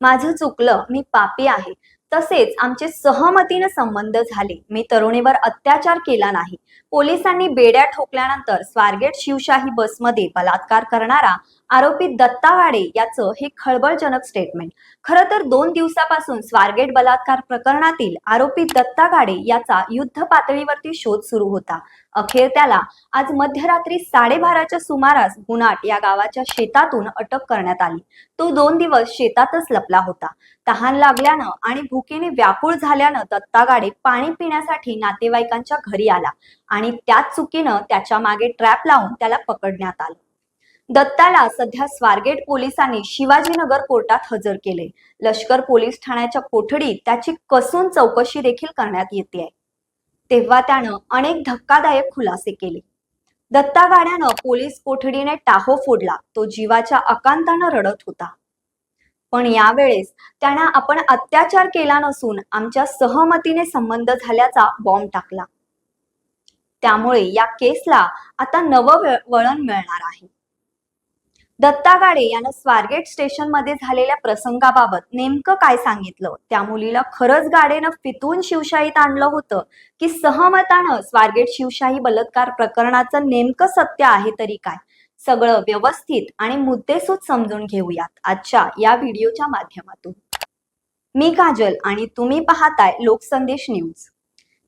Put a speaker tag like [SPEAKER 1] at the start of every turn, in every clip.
[SPEAKER 1] माझं चुकलं मी पापी आहे. तसेच आमचे सहमतीने संबंध झाले. मी तरुणीवर अत्याचार केला नाही. पोलिसांनी बेड्या ठोकल्यानंतर स्वारगेट शिवशाही बसमध्ये बलात्कार करणारा आरोपी दत्ता गाडे याचं हे खळबळजनक स्टेटमेंट खरं तर दोन दिवसापासून स्वारगेट बलात्कार प्रकरणातील आरोपी दत्ता गाडे याचा युद्ध पातळीवरती शोध सुरू होता. अखेर त्याला आज मध्यरात्री साडेबाराच्या सुमारास गुनाट या गावाच्या शेतातून अटक करण्यात आली. तो दोन दिवस शेतातच लपला होता. तहान लागल्यानं आणि भुकेने व्याकुळ झाल्यानं दत्ता गाडे पाणी पिण्यासाठी नातेवाईकांच्या घरी आला आणि त्याच चुकीनं त्याच्यामागे ट्रॅप लावून त्याला पकडण्यात आलं. दत्ताला सध्या स्वारगेट पोलिसांनी शिवाजीनगर कोर्टात हजर केले. लष्कर पोलीस ठाण्याच्या कोठडीत त्याची कसून चौकशी देखील करण्यात येते. तेव्हा त्यानं अनेक धक्कादायक खुलासे केले. दत्ता गाड्यानं पोलीस कोठडीने टाहो फोडला. तो जीवाच्या अकांतानं रडत होता. पण यावेळेस त्यांना आपण अत्याचार केला नसून आमच्या सहमतीने संबंध झाल्याचा बॉम्ब टाकला. त्यामुळे या केसला आता नवं वळण मिळणार आहे. दत्ता गाडे यानं स्वारगेट स्टेशनमध्ये झालेल्या प्रसंगाबाबत नेमकं काय सांगितलं? त्या मुलीला खरंच गाडेनं फितून शिवशाहीत आणलं होतं की सहमतानं स्वारगेट शिवशाही बलात्कार प्रकरणाचं नेमकं सत्य आहे तरी काय? सगळं व्यवस्थित आणि मुद्देसूद समजून घेऊयात आजच्या या व्हिडिओच्या माध्यमातून. मी काजल आणि तुम्ही पाहताय लोकसंदेश न्यूज.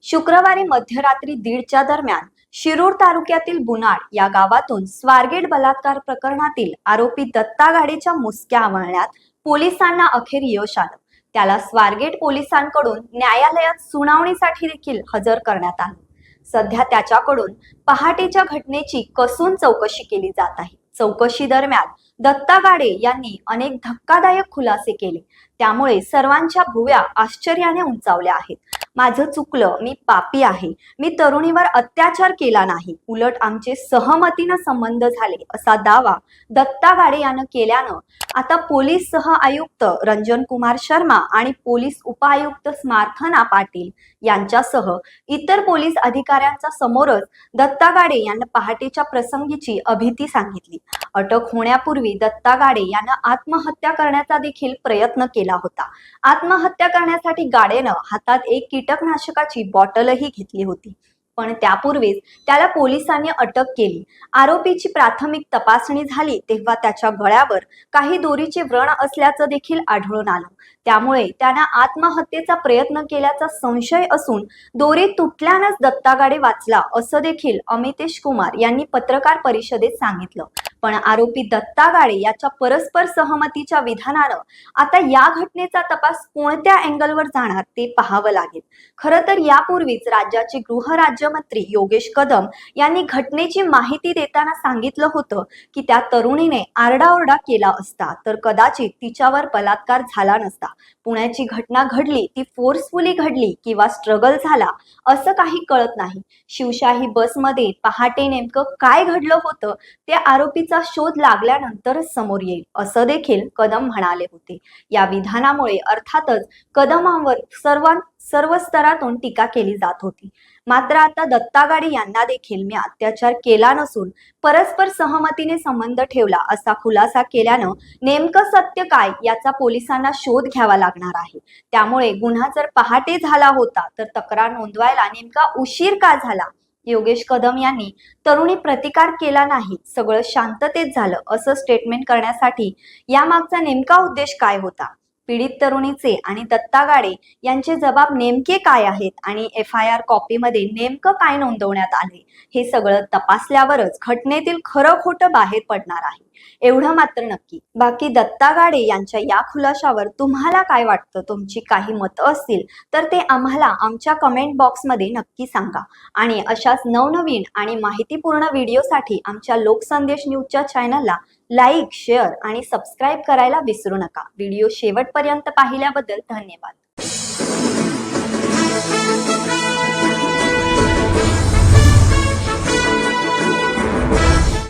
[SPEAKER 1] शुक्रवारी मध्यरात्री दीडच्या दरम्यान शिरूर तालुक्यातील बुनाड या गावातून स्वारगेट बलात्कार प्रकरणातील आरोपी दत्ता गाडीच्या मुसक्या आवळण्यात पोलिसांना अखेर यश आलं. त्याला स्वारगेट पोलिसांकडून न्यायालयात सुनावणीसाठी देखील हजर करण्यात आलं. सध्या त्याच्याकडून पहाटेच्या घटनेची कसून चौकशी केली जात आहे. चौकशी दरम्यान दत्ता गाडे यांनी अनेक धक्कादायक खुलासे केले. त्यामुळे सर्वांच्या भुव्या आश्चर्याने उंचावल्या आहेत. माझं चुकलं मी पापी आहे. मी तरुणीवर अत्याचार केला नाही. उलट आमचे सहमतीनं संबंध झाले असा दावा दत्ता गाडे यानं केल्यानं. आता पोलीस सह आयुक्त रंजन कुमार शर्मा आणि पोलीस उपआयुक्त स्मार्थना पाटील यांच्यासह इतर पोलीस अधिकाऱ्यांच्या समोरच दत्ता गाडे यांना पहाटेच्या प्रसंगीची अभिती सांगितली. अटक होण्यापूर्वी दत्ता गाडे यानं आत्महत्या करण्याचा देखील प्रयत्न केला. होता. आत्महत्या करण्यासाठी गाडेनं हातात एक कीटकनाशकाची बॉटलही घेतली होती. पण त्यापूर्वीच त्याला पोलिसांनी अटक केली. आरोपीची प्राथमिक तपासणी झाली तेव्हा त्याच्या गळ्यावर काही दोरीचे व्रण असल्याचं देखील आढळून आलं. त्यामुळे त्यानं आत्महत्येचा प्रयत्न केल्याचा संशय असून दोरी तुटल्यानंच दत्तागाडे वाचला असं देखील अमितेश कुमार यांनी पत्रकार परिषदेत सांगितलं. पण आरोपी दत्ता गाळे याच्या परस्पर सहमतीच्या विधानानं आता या घटनेचा तपास कोणत्या अँगलवर जाणार ते पाहावं लागेल. खरं तर यापूर्वीच राज्याचे गृहराज्यमंत्री योगेश कदम यांनी घटनेची माहिती देताना सांगितलं होतं की त्या तरुणीने आरडाओरडा केला असता तर कदाचित तिच्यावर बलात्कार झाला नसता. पुण्याची घटना घडली ती फोर्सफुली घडली किंवा स्ट्रगल झाला असं काही कळत नाही. शिवशाही बसमध्ये पहाटे नेमकं काय घडलं होतं ते आरोपी व्यक्तीचा शोध लागल्यानंतरच समोर येईल असं देखील कदम म्हणाले होते. या विधानामुळे अर्थातच कदमांवर सर्व सर्व स्तरातून टीका केली जात होती. मात्र आता दत्तागाडे यांना देखील मी अत्याचार केला नसून परस्पर सहमतीने संबंध ठेवला असा खुलासा केल्यानं नेमकं सत्य काय याचा पोलिसांना शोध घ्यावा लागणार आहे. त्यामुळे गुन्हा जर पहाटे झाला होता तर तक्रार नोंदवायला नेमका उशीर का झाला? योगेश कदम यांनी तरुणी प्रतिकार केला नाही सगळं शांततेत झालं असं स्टेटमेंट करण्यासाठी यामागचा नेमका उद्देश काय होता? पीडित तरुणीचे आणि दत्ता गाडे यांचे जबाब नेमके काय आहेत आणि एफ आय आर कॉपीमध्ये नेमकं काय नोंदवण्यात आले हे सगळं तपासल्यावरच घटनेतील खरं खोटं बाहेर पडणार आहे. एवढं मात्र नक्की. बाकी दत्ता गाडे यांच्या या खुलाशावर तुम्हाला काय वाटतं? तुमची काही मतं असतील तर ते आम्हाला आमच्या कमेंट बॉक्समध्ये नक्की सांगा. आणि अशाच नवनवीन आणि माहितीपूर्ण व्हिडिओसाठी आमच्या लोकसंदेश न्यूजच्या चॅनलला लाईक शेअर आणि सबस्क्राईब करायला विसरू नका. व्हिडिओ शेवटपर्यंत पाहिल्याबद्दल धन्यवाद.